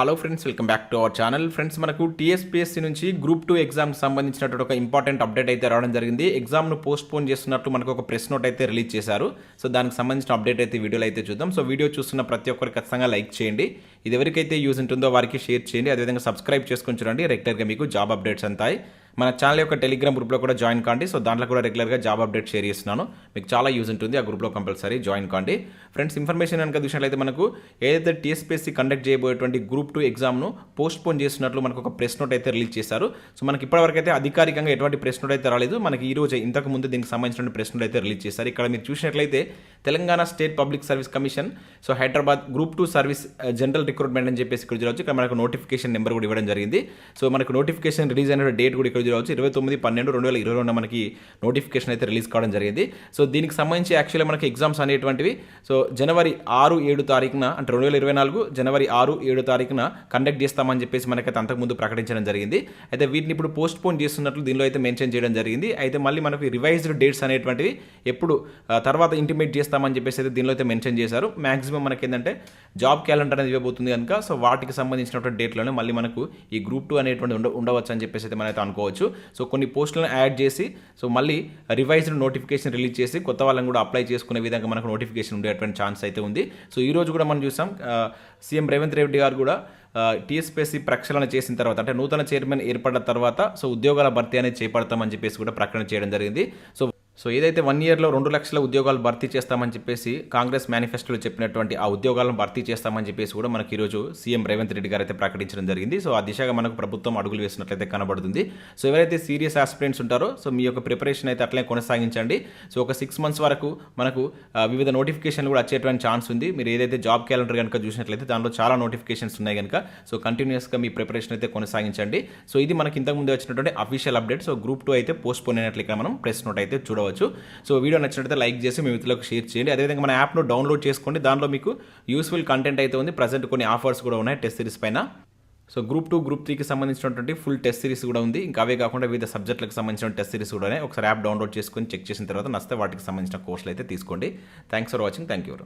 Hello friends welcome back to our channel friends మనకు TSPSC నుంచి group two ఎగ్జామ్కి సంబంధించినటువంటి ఒక ఇంపార్టెంట్ అప్డేట్ అయితే రావడం జరిగింది. ఎగ్జామ్ను పోస్ట్ పోన్ చేస్తున్నట్లు మనకు ఒక ప్రెస్ నోట్ అయితే రిలీజ్ చేశారు. సో దానికి సంబంధించిన అప్డేట్ అయితే వీడియోలో అయితే చూద్దాం. సో వీడియో చూస్తున్న ప్రతి ఒక్కరు ఖచ్చితంగా లైక్ చేయండి. ఇది ఎవరికైతే యూజ్ ఉంటుందో వారికి షేర్ చేయండి. అదేవిధంగా సబ్స్క్రైబ్ చేసుకొని చూడండి. రెగ్యులర్గా మీకు జాబ్ అప్డేట్స్ అంతాయి. మన ఛానల్ యొక్క టెలిగ్రామ్ గ్రూప్లో కూడా జాయిన్ కాండి. సో దాంట్లో కూడా రెగ్యులర్గా జాబ్ అప్డేట్ షేర్ చేస్తున్నాను. మీకు చాలా యూజ్ ఉంటుంది. ఆ గ్రూప్లో కంపల్సరీ జాయిన్ కాండి. ఫ్రెండ్స్ ఇన్ఫర్మేషన్ కనుక చూసినట్లయితే మనకు ఏదైతే టీఎస్పీఎస్సీ కండక్ట్ చేయబోయేటువంటి గ్రూప్ టూ ఎగ్జామ్ను పోస్ట్ పోన్ చేస్తున్నట్లు మనకు ఒక ప్రెస్ నోట్ అయితే రిలీజ్ చేశారు. సో మనకి ఇప్పటివరకు అయితే అధికారికంగా ఎటువంటి ప్రెస్ నోట్ అయితే రాలేదు. మనకి ఈ రోజు ఇంతకు ముందు దీనికి సంబంధించిన ప్రెస్ నోట్ అయితే రిలీజ్ చేశారు. ఇక్కడ మీరు చూసినట్లయితే Telangana state public service commission so Hyderabad group two service general recruitment అని చెప్పేసి ఇక్కడ చూడవచ్చు. ఇక్కడ మనకు నోటిఫికేషన్ నెంబర్ కూడా ఇవ్వడం జరిగింది. సో మనకు నోటిఫికేషన్ రిలీజ్ అయిన డేట్ కూడా ఇక్కడ రోజు ఇరవై తొమ్మిది పన్నెండు రెండు వేల ఇరవై రెండు మనకి నోటిఫికేషన్ అయితే రిలీజ్ కావడం జరిగింది. సో దీనికి సంబంధించి యాక్చువల్లీ మనకి ఎగ్జామ్స్ అనేటువంటివి సో జనవరి ఆరు ఏడు తారీఖున అంటే రెండు వేల ఇరవై నాలుగు జనవరి ఆరు ఏడు తారీఖున కండక్ట్ చేస్తామని చెప్పేసి మనకైతే అంతకుముందు ప్రకటించడం జరిగింది. అయితే వీటిని ఇప్పుడు పోస్ట్ పోన్ చేస్తున్నట్లు దీనిలో అయితే మెన్షన్ చేయడం జరిగింది. అయితే మళ్ళీ మనకి రివైజ్డ్ డేట్స్ అనేటువంటివి ఎప్పుడు తర్వాత ఇంటిమేట్ చేస్తామని చెప్పేసి అయితే దీనిలో అయితే మెన్షన్ చేశారు. మాక్సిమం మనకి ఏంటంటే జాబ్ క్యాలెండర్ అనేది ఇవ్వబోతుంది కనుక సో వాటికి సంబంధించినటువంటి డేట్లోనే మళ్ళీ మనకు ఈ గ్రూప్ టూ అనేటువంటి ఉండ ఉండవచ్చు అని చెప్పేసి అయితే మనమైతే అనుకోవచ్చు. సో కొన్ని పోస్టులను యాడ్ చేసి సో మళ్ళీ రివైజ్డ్ నోటిఫికేషన్ రిలీజ్ చేసి కొత్త వాళ్ళని కూడా అప్లై చేసుకునే విధంగా మనకు నోటిఫికేషన్ ఉండేటువంటి ఛాన్స్ అయితే ఉంది. సో ఈ రోజు కూడా మనం చూసాం సీఎం రేవంత్ రెడ్డి గారు కూడా టీఎస్పీఎస్సీ ప్రక్షాళన చేసిన తర్వాత అంటే నూతన చైర్మన్ ఏర్పడిన తర్వాత సో ఉద్యోగాల భర్తీ అనేది చేపడతామని చెప్పేసి కూడా ప్రకటన చేయడం జరిగింది. సో సో ఏదైతే వన్ ఇయర్లో రెండు లక్షల ఉద్యోగాలు భర్తీ చేస్తామని చెప్పేసి కాంగ్రెస్ మేనిఫెస్టోలో చెప్పినటువంటి ఆ ఉద్యోగాలను భర్తీ చేస్తామని చెప్పేసి కూడా మనకి ఈరోజు సీఎం రేవంత్ రెడ్డి గారు అయితే ప్రకటించడం జరిగింది. సో ఆ దిశగా మనకు ప్రభుత్వం అడుగులు వేసినట్లయితే కనబడుతుంది. సో ఎవరైతే సీరియస్ ఆస్పిరెంట్స్ ఉంటారో సో మీ యొక్క ప్రిపరేషన్ అయితే అట్లనే కొనసాగించండి. సో ఒక సిక్స్ మంత్స్ వరకు మనకు వివిధ నోటిఫికేషన్లు కూడా వచ్చేటువంటి ఛాన్స్ ఉంది. మీరు ఏదైతే జాబ్ క్యాలెండర్ కనుక చూసినట్లయితే దానిలో చాలా నోటిఫికేషన్స్ ఉన్నాయి కనుక. సో కంటిన్యూస్గా మీ ప్రిపరేషన్ అయితే కొనసాగించండి. సో ఇది మనకి ఇంతకుముందు వచ్చినటువంటి official update so group two అయితే పోస్ట్ పోన్ అయినట్లు మనం ప్రెస్ నోట్ అయితే చూడవచ్చు. సో వీడియో నచ్చినట్లయితే లైక్ చేసి మీ మిత్రులకు షేర్ చేయండి. అదేవిధంగా మన యాప్ను డౌన్లోడ్ చేసుకోండి. దానిలో మీకు యూస్ఫుల్ కంటెంట్ అయితే ఉంది. ప్రజెంట్ కొన్ని ఆఫర్స్ కూడా ఉన్నాయి టెస్ట్ సిరీస్ పైన. సో గ్రూప్ టూ గ్రూప్ త్రీకి సంబంధించినటువంటి ఫుల్ టెస్ట్ సిరీస్ కూడా ఉంది. ఇంకా అవే కాకుండా వివిధ సబ్జెక్టులకు సంబంధించిన టెస్ట్ సిరీస్ కూడా ఉన్నాయి. ఒకసారి యాప్ డౌన్లోడ్ చేసుకొని చెక్ చేసిన తర్వాత నచ్చితే వాటికి సంబంధించిన కోర్సులు అయితే తీసుకోండి. Thanks for watching. Thank you.